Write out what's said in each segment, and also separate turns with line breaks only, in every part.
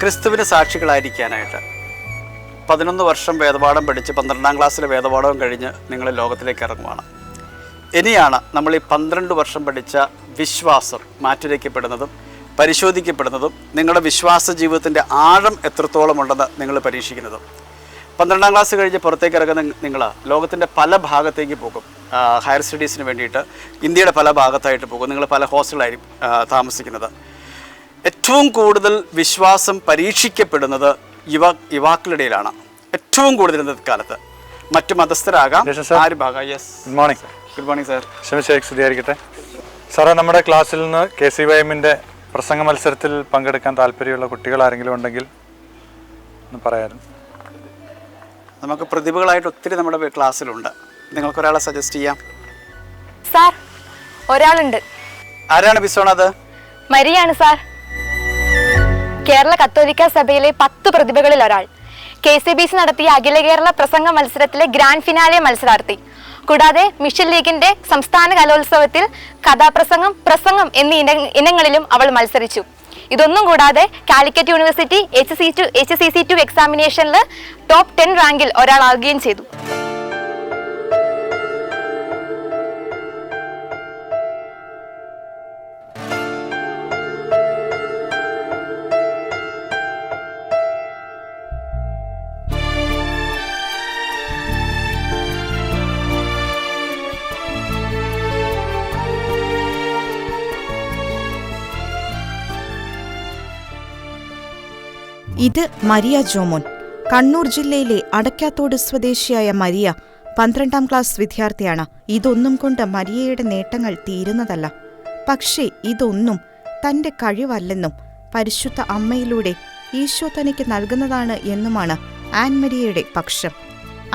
ക്രിസ്തുവിന് സാക്ഷികളായിരിക്കാനായിട്ട്. പതിനൊന്ന് വർഷം വേദപാഠം പഠിച്ച് പന്ത്രണ്ടാം ക്ലാസ്സിലെ വേദപാഠവും കഴിഞ്ഞ് നിങ്ങൾ ലോകത്തിലേക്ക് ഇറങ്ങുവാണ്. ഇനിയാണ് നമ്മൾ ഈ പന്ത്രണ്ട് വർഷം പഠിച്ച വിശ്വാസം മാറ്റിവയ്ക്കപ്പെടുന്നതും പരിശോധിക്കപ്പെടുന്നതും നിങ്ങളുടെ വിശ്വാസ ജീവിതത്തിന്റെ ആഴം എത്രത്തോളം ഉണ്ടെന്ന് നിങ്ങൾ പരീക്ഷിക്കുന്നതും. പന്ത്രണ്ടാം ക്ലാസ് കഴിഞ്ഞ് പുറത്തേക്ക് ഇറങ്ങുന്ന നിങ്ങൾ ലോകത്തിന്റെ പല ഭാഗത്തേക്ക് പോകും. ഹയർ സ്റ്റഡീസിന് വേണ്ടിയിട്ട് ഇന്ത്യയുടെ പല ഭാഗത്തായിട്ട് പോകും. നിങ്ങൾ പല ഹോസ്റ്റലായിരിക്കും താമസിക്കുന്നത്. ഏറ്റവും കൂടുതൽ വിശ്വാസം പരീക്ഷിക്കപ്പെടുന്നത് യുവ യുവാക്കളുടെയിലാണ്. ഏറ്റവും കൂടുതൽ ഇന്നത്തെ കാലത്ത്. മറ്റു മതസ്ഥരാകാം. ആര് ഭാഗം? Yes
good morning
good morning sir
ക്ഷമിച്ചേക്ക് സ്തുതിയായിരിക്കട്ടെ സാറേ നമ്മുടെ ക്ലാസ്സിൽ നിന്ന് കെ സി വൈ എമ്മിന്റെ പ്രസംഗ മത്സരത്തിൽ പങ്കെടുക്കാൻ താല്പര്യമുള്ള കുട്ടികൾ ആരെങ്കിലും ഉണ്ടെങ്കിൽ ഒന്ന് പറയാമായിരുന്നു
നമുക്ക് പ്രതിഭകളായിട്ട് ഒത്തിരി നമ്മുടെ ക്ലാസ്സിലുണ്ട്. നിങ്ങൾക്ക് ഒരാളെ സജസ്റ്റ് ചെയ്യാം.
സാർ ഒരാളുണ്ട്.
ആരാണ് ബിസോണത്
മരിയാണ് സാർ. കേരള കത്തോലിക്ക സഭയിലെ പത്ത് പ്രതിഭകളിൽ ഒരാൾ. കെ സി ബി സി നടത്തിയ അഖില കേരള പ്രസംഗ മത്സരത്തിലെ ഗ്രാൻഡ് ഫിനാലെ മത്സരാർത്ഥി. കൂടാതെ മിഷൻ ലീഗിന്റെ സംസ്ഥാന കലോത്സവത്തിൽ കഥാപ്രസംഗം പ്രസംഗം എന്നീ ഇന ഇനങ്ങളിലും അവൾ മത്സരിച്ചു. ഇതൊന്നും കൂടാതെ Calicut university H C two H C C two എക്സാമിനേഷനിൽ top ten റാങ്കിൽ ഒരാളാകുകയും ചെയ്തു.
ഇത് മരിയ ജോമോൻ. കണ്ണൂർ ജില്ലയിലെ അടക്കാത്തോട് സ്വദേശിയായ മരിയ പന്ത്രണ്ടാം ക്ലാസ് വിദ്യാർത്ഥിയാണ്. ഇതൊന്നും കൊണ്ട് മരിയയുടെ നേട്ടങ്ങൾ തീരുന്നതല്ല. പക്ഷേ ഇതൊന്നും തന്റെ കഴിവല്ലെന്നും പരിശുദ്ധ അമ്മയിലൂടെ ഈശോ തനിക്ക് നൽകുന്നതാണ് എന്നുമാണ് ആൻമരിയയുടെ പക്ഷം.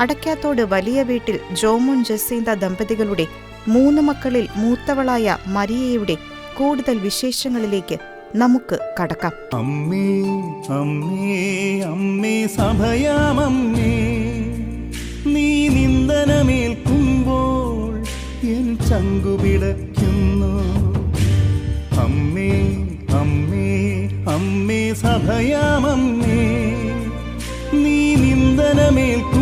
അടക്കാത്തോട് വലിയ വീട്ടിൽ ജോമോൻ ജസീന്ത ദമ്പതികളുടെ മൂന്ന് മക്കളിൽ മൂത്തവളായ മരിയയുടെ കൂടുതൽ വിശേഷങ്ങളിലേക്ക് നമുക്ക് കടക്കാം.
അമ്മേ അമ്മേ അമ്മേ സഭയാമമ്മേ നീ നിന്ദനമേൽക്കുമ്പോൾ എൻ ചങ്കുപിടയ്ക്കുന്നു അമ്മേ അമ്മേ അമ്മേ സഭയാമമ്മേ നീ നിന്ദനമേൽക്കുമ്പോൾ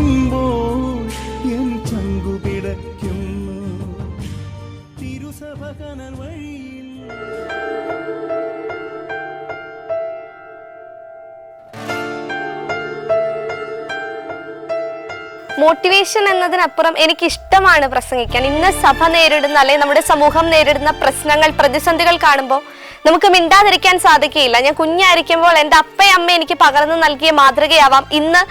മോട്ടിവേഷൻ എന്നതിനപ്പുറം എനിക്ക് ഇഷ്ടമാണ് പ്രസംഗിക്കാൻ. ഇന്ന് സഭ നേരിടുന്ന അല്ലെങ്കിൽ നമ്മുടെ സമൂഹം നേരിടുന്ന പ്രശ്നങ്ങൾ പ്രതിസന്ധികൾ കാണുമ്പോൾ നമുക്ക് മിണ്ടാതിരിക്കാൻ സാധിക്കുകയില്ല. ഞാൻ കുഞ്ഞായിരിക്കുമ്പോൾ എന്റെ അപ്പയും എനിക്ക് പകർന്നു നൽകിയ മാതൃകയാവാം. ഇന്ന്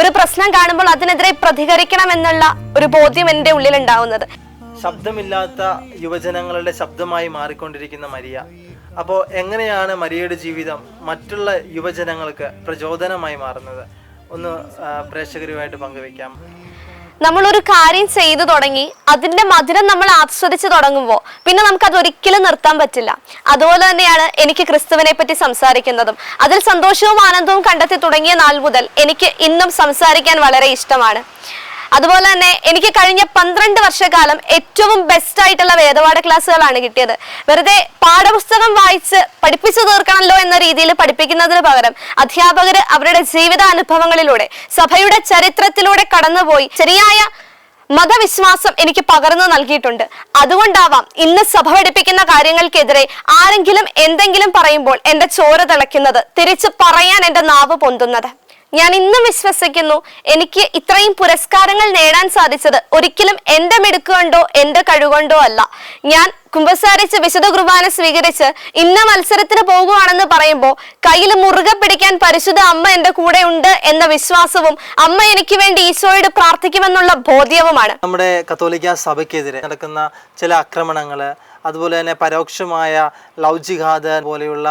ഒരു പ്രശ്നം കാണുമ്പോൾ അതിനെതിരെ പ്രതികരിക്കണം എന്നുള്ള ഒരു ബോധ്യം എന്റെ ഉള്ളിൽ ഉണ്ടാവുന്നത്
ശബ്ദമില്ലാത്ത യുവജനങ്ങളുടെ ശബ്ദമായി മാറിക്കൊണ്ടിരിക്കുന്ന മരിയ. അപ്പോൾ എങ്ങനെയാണ് മരിയയുടെ ജീവിതം മറ്റുള്ള യുവജനങ്ങൾക്ക് പ്രചോദനമായി മാറുന്നത്? ഒന്ന് പ്രേക്ഷകരുമായിട്ട് പ്രേക്ഷകരുമായിട്ട് പങ്കുവെക്കാം
ഒരു കാര്യം ചെയ്തു തുടങ്ങി അതിന്റെ മധുരം നമ്മൾ ആസ്വദിച്ചു തുടങ്ങുമ്പോൾ പിന്നെ നമുക്ക് അത് ഒരിക്കലും നിർത്താൻ പറ്റില്ല. അതുപോലെ തന്നെയാണ് എനിക്ക് ക്രിസ്തുവിനെ പറ്റി സംസാരിക്കുന്നതും. അതിൽ സന്തോഷവും ആനന്ദവും കണ്ടെത്തി തുടങ്ങിയ നാൾ മുതൽ എനിക്ക് ഇന്നും സംസാരിക്കാൻ വളരെ ഇഷ്ടമാണ്. അതുപോലെ തന്നെ എനിക്ക് കഴിഞ്ഞ പന്ത്രണ്ട് വർഷക്കാലം ഏറ്റവും ബെസ്റ്റ് ആയിട്ടുള്ള വേദപാഠ ക്ലാസ്സുകളാണ് കിട്ടിയത്. വെറുതെ പാഠപുസ്തകം വായിച്ച് പഠിപ്പിച്ചു തീർക്കണമല്ലോ എന്ന രീതിയിൽ പഠിപ്പിക്കുന്നതിന് പകരം അധ്യാപകർ അവരുടെ ജീവിതാനുഭവങ്ങളിലൂടെ സഭയുടെ ചരിത്രത്തിലൂടെ കടന്നുപോയി ശരിയായ മതവിശ്വാസം എനിക്ക് പകർന്നു നൽകിയിട്ടുണ്ട്. അതുകൊണ്ടാവാം ഇന്ന് സഭ പഠിപ്പിക്കുന്ന കാര്യങ്ങൾക്കെതിരെ ആരെങ്കിലും എന്തെങ്കിലും പറയുമ്പോൾ എന്റെ ചോര തിളയ്ക്കുന്നത് തിരിച്ചു പറയാൻ എന്റെ നാവ് പൊന്തുന്നത്. ഞാൻ ഇന്നും വിശ്വസിക്കുന്നു. എനിക്ക് ഇത്രയും പുരസ്കാരങ്ങൾ നേടാൻ സാധിച്ചത് ഒരിക്കലും എന്റെ മിടുക്കുകൊണ്ടോ എന്റെ കഴിവുകൊണ്ടോ അല്ല. ഞാൻ കുമ്പസാരിച്ച് വിശുദ്ധ കുർബാന സ്വീകരിച്ച് ഇന്ന മത്സരത്തിന് പോകുവാണെന്ന് പറയുമ്പോൾ കയ്യിൽ മുറുകെ പിടിക്കാൻ പരിശുദ്ധ അമ്മ എന്റെ കൂടെ ഉണ്ട് എന്ന വിശ്വാസവും അമ്മ എനിക്ക് വേണ്ടി ഈശോയോട് പ്രാർത്ഥിക്കുമെന്നുള്ള ബോധ്യവുമാണ്.
നമ്മുടെ കത്തോലിക്ക സഭയ്ക്കെതിരെ നടക്കുന്ന ചില ആക്രമണങ്ങൾ അതുപോലെ തന്നെ പരോക്ഷമായ ലവ് ജിഹാദ് പോലെയുള്ള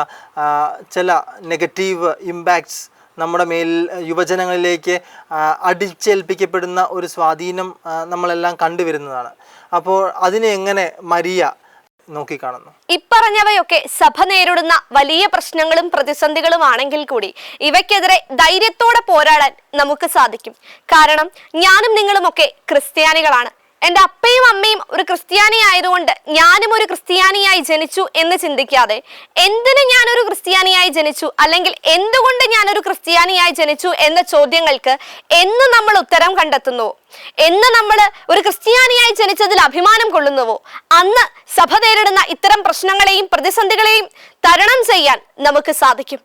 ചില നെഗറ്റീവ് ഇമ്പാക്ട്സ് നമ്മുടെ മേൽ യുവജനങ്ങളിലേക്ക് അടിച്ചേൽപ്പിക്കപ്പെടുന്ന ഒരു സ്വാധീനം നമ്മളെല്ലാം കണ്ടുവരുന്നതാണ്. അപ്പോൾ അതിനെ എങ്ങനെ മരിയ നോക്കിക്കാണുന്നു?
ഇപ്പറഞ്ഞവയൊക്കെ സഭ നേരിടുന്ന വലിയ പ്രശ്നങ്ങളും പ്രതിസന്ധികളും ആണെങ്കിൽ കൂടി ഇവയ്ക്കെതിരെ ധൈര്യത്തോടെ പോരാടാൻ നമുക്ക് സാധിക്കും. കാരണം ഞാനും നിങ്ങളുമൊക്കെ ക്രിസ്ത്യാനികളാണ്. എന്റെ അപ്പയും അമ്മയും ഒരു ക്രിസ്ത്യാനി ആയതുകൊണ്ട് ഞാനും ഒരു ക്രിസ്ത്യാനിയായി ജനിച്ചു എന്ന് ചിന്തിക്കാതെ എന്തിന് ഞാനൊരു ക്രിസ്ത്യാനിയായി ജനിച്ചു? അല്ലെങ്കിൽ എന്തുകൊണ്ട് ഞാനൊരു ക്രിസ്ത്യാനിയായി ജനിച്ചു എന്ന ചോദ്യങ്ങൾക്ക് എന്ന് നമ്മൾ ഉത്തരം കണ്ടെത്തുന്നു. എന്ന് നമ്മൾ ഒരു ക്രിസ്ത്യാനിയായി ജനിച്ചതിൽ അഭിമാനം കൊള്ളുന്നുവോ? അന്ന് സഭ നേരിടുന്ന ഇത്തരം പ്രശ്നങ്ങളെയും പ്രതിസന്ധികളെയും തരണം ചെയ്യാൻ നമുക്ക് സാധിക്കും.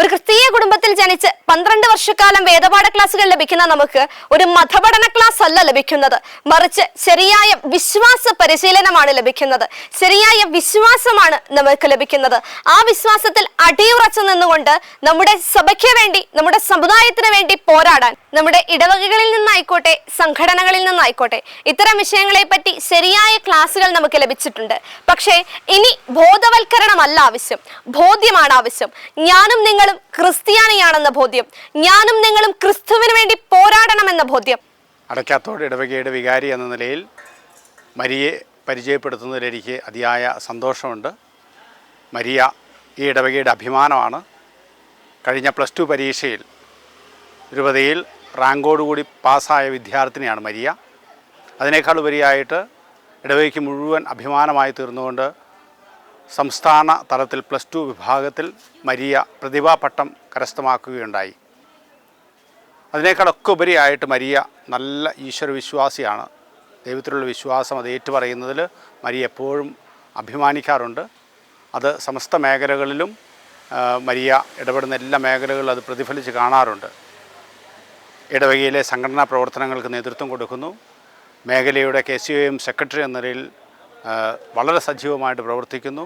ഒരു ക്രിസ്തീയ കുടുംബത്തിൽ ജനിച്ച് പന്ത്രണ്ട് വർഷക്കാലം വേദപാഠ ക്ലാസ്സുകൾ ലഭിക്കുന്ന നമുക്ക് ഒരു മതപഠന ക്ലാസ് അല്ല ലഭിക്കുന്നത്. മറിച്ച് ശരിയായ വിശ്വാസ പരിശീലനമാണ് ലഭിക്കുന്നത്. ശരിയായ വിശ്വാസമാണ് നമുക്ക് ലഭിക്കുന്നത്. ആ വിശ്വാസത്തിൽ അടിയുറച്ചു നിന്നുകൊണ്ട് നമ്മുടെ സഭയ്ക്ക് വേണ്ടി നമ്മുടെ സമുദായത്തിന് വേണ്ടി പോരാടാൻ നമ്മുടെ ഇടവകകളിൽ നിന്നായിക്കോട്ടെ സംഘടനകളിൽ നിന്നായിക്കോട്ടെ ഇത്തരം വിഷയങ്ങളെ പറ്റി ശരിയായ ക്ലാസ്സുകൾ നമുക്ക് ലഭിച്ചിട്ടുണ്ട്. പക്ഷേ ഇനി ബോധവൽക്കരണമല്ല ആവശ്യം. ബോധ്യമാണ് ആവശ്യം. ഞാനും നിങ്ങളും ക്രിസ്ത്യാനിയാണെന്ന ബോധ്യം. ഞാനും നിങ്ങളും ക്രിസ്തുവിന് വേണ്ടി പോരാടണം എന്ന ബോധ്യം.
അടയ്ക്കാത്തോട് ഇടവകയുടെ വികാരി എന്ന നിലയിൽ മരിയെ പരിചയപ്പെടുത്തുന്നതിൽ എനിക്ക് അതിയായ സന്തോഷമുണ്ട്. മരിയ ഈ ഇടവകയുടെ അഭിമാനമാണ്. കഴിഞ്ഞ പ്ലസ് ടു പരീക്ഷയിൽ രൂപതയിൽ റാങ്കോടുകൂടി പാസ്സായ വിദ്യാർത്ഥിനിയാണ് മരിയ. അതിനേക്കാൾ ഉപരിയായിട്ട് ഇടവകയ്ക്ക് മുഴുവൻ അഭിമാനമായി തീർന്നുകൊണ്ട് സംസ്ഥാന തലത്തിൽ പ്ലസ് ടു വിഭാഗത്തിൽ മരിയ പ്രതിഭാ പട്ടം കരസ്ഥമാക്കുകയുണ്ടായി. അതിനേക്കാളൊക്കെ ഉപരിയായിട്ട് മരിയ നല്ല ഈശ്വരവിശ്വാസിയാണ്. ദൈവത്തിലുള്ള വിശ്വാസം അത് ഏറ്റുപറയുന്നതിൽ മരിയ എപ്പോഴും അഭിമാനിക്കാറുണ്ട്. അത് സമസ്ത മേഖലകളിലും മരിയ ഇടപെടുന്ന എല്ലാ മേഖലകളിലും അത് പ്രതിഫലിച്ച് കാണാറുണ്ട്. ഇടവകയിലെ സംഘടനാ പ്രവർത്തനങ്ങൾക്ക് നേതൃത്വം കൊടുക്കുന്നു. മേഖലയുടെ K C O M secretary എന്ന നിലയിൽ വളരെ സജീവമായിട്ട് പ്രവർത്തിക്കുന്നു.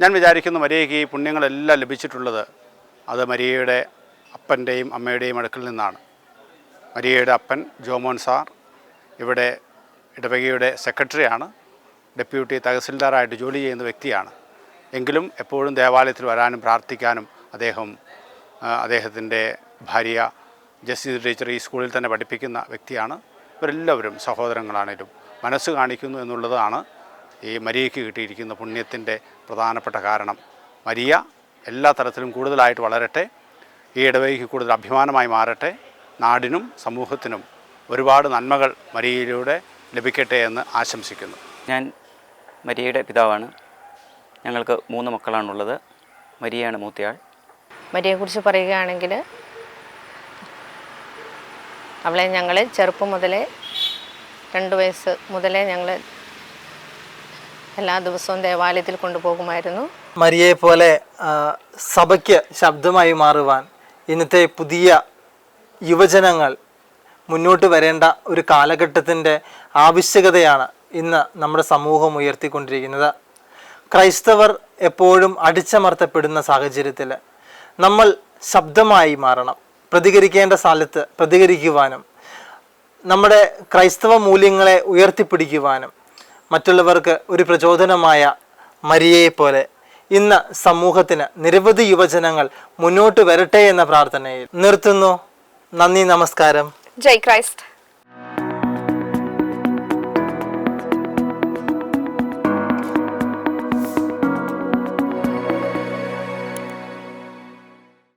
ഞാൻ വിചാരിക്കുന്നു മരിയയ്ക്ക് ഈ പുണ്യങ്ങളെല്ലാം ലഭിച്ചിട്ടുള്ളത് അത് മരിയയുടെ അപ്പന്റെയും അമ്മയുടെയും അടുക്കിൽ നിന്നാണ്. മരിയയുടെ അപ്പൻ ജോമോൻ സാർ ഇവിടെ ഇടവകയുടെ സെക്രട്ടറിയാണ്. ഡെപ്യൂട്ടി തഹസിൽദാറായിട്ട് ജോലി ചെയ്യുന്ന വ്യക്തിയാണ്. എങ്കിലും എപ്പോഴും ദേവാലയത്തിൽ വരാനും പ്രാർത്ഥിക്കാനും അദ്ദേഹം അദ്ദേഹത്തിന്റെ ഭാര്യ ജസ്റ്റിസ് ടീച്ചർ ഈ സ്കൂളിൽ തന്നെ പഠിപ്പിക്കുന്ന വ്യക്തിയാണ്. ഇവരെല്ലാവരും സഹോദരങ്ങളാണേലും മനസ്സ് കാണിക്കുന്നു എന്നുള്ളതാണ് ഈ മരിയയ്ക്ക് കിട്ടിയിരിക്കുന്ന പുണ്യത്തിന്റെ പ്രധാനപ്പെട്ട കാരണം. മരിയ എല്ലാ തരത്തിലും കൂടുതലായിട്ട് വളരട്ടെ ഈ ഇടവേക്ക് കൂടുതൽ അഭിമാനമായി മാറട്ടെ. നാടിനും സമൂഹത്തിനും ഒരുപാട് നന്മകൾ മരിയയിലൂടെ ലഭിക്കട്ടെ എന്ന് ആശംസിക്കുന്നു.
ഞാൻ മരിയയുടെ പിതാവാണ്. ഞങ്ങൾക്ക് മൂന്ന് മക്കളാണുള്ളത്. മരിയയാണ് മൂത്തയാൾ.
മരിയെക്കുറിച്ച് പറയുകയാണെങ്കിൽ അവളെ ഞങ്ങൾ ചെറുപ്പം മുതലേ രണ്ട് വയസ്സ് മുതലേ ഞങ്ങൾ എല്ലാ ദിവസവും ദേവാലയത്തിൽ കൊണ്ടുപോകുമായിരുന്നു.
മരിയെ പോലെ സഭയ്ക്ക് ശബ്ദമായി മാറുവാൻ ഇന്നത്തെ പുതിയ യുവജനങ്ങൾ മുന്നോട്ട് വരേണ്ട ഒരു കാലഘട്ടത്തിന്റെ ആവശ്യകതയാണ് ഇന്ന് നമ്മുടെ സമൂഹം ഉയർത്തിക്കൊണ്ടിരിക്കുന്നത്. ക്രൈസ്തവർ എപ്പോഴും അടിച്ചമർത്തപ്പെടുന്ന സാഹചര്യത്തിൽ നമ്മൾ ശബ്ദമായി മാറണം. പ്രതികരിക്കേണ്ട സ്ഥലത്ത് പ്രതികരിക്കുവാനും നമ്മുടെ ക്രൈസ്തവ മൂല്യങ്ങളെ ഉയർത്തിപ്പിടിക്കുവാനും മറ്റുള്ളവർക്ക് ഒരു പ്രചോദനമായ മരിയയെ പോലെ ഇന്ന് സമൂഹത്തിന് നിരവധി യുവജനങ്ങൾ മുന്നോട്ട് വരട്ടെ എന്ന പ്രാർത്ഥനയിൽ നിർത്തുന്നു. നന്ദി നമസ്കാരം.
ജയ് ക്രൈസ്റ്റ്.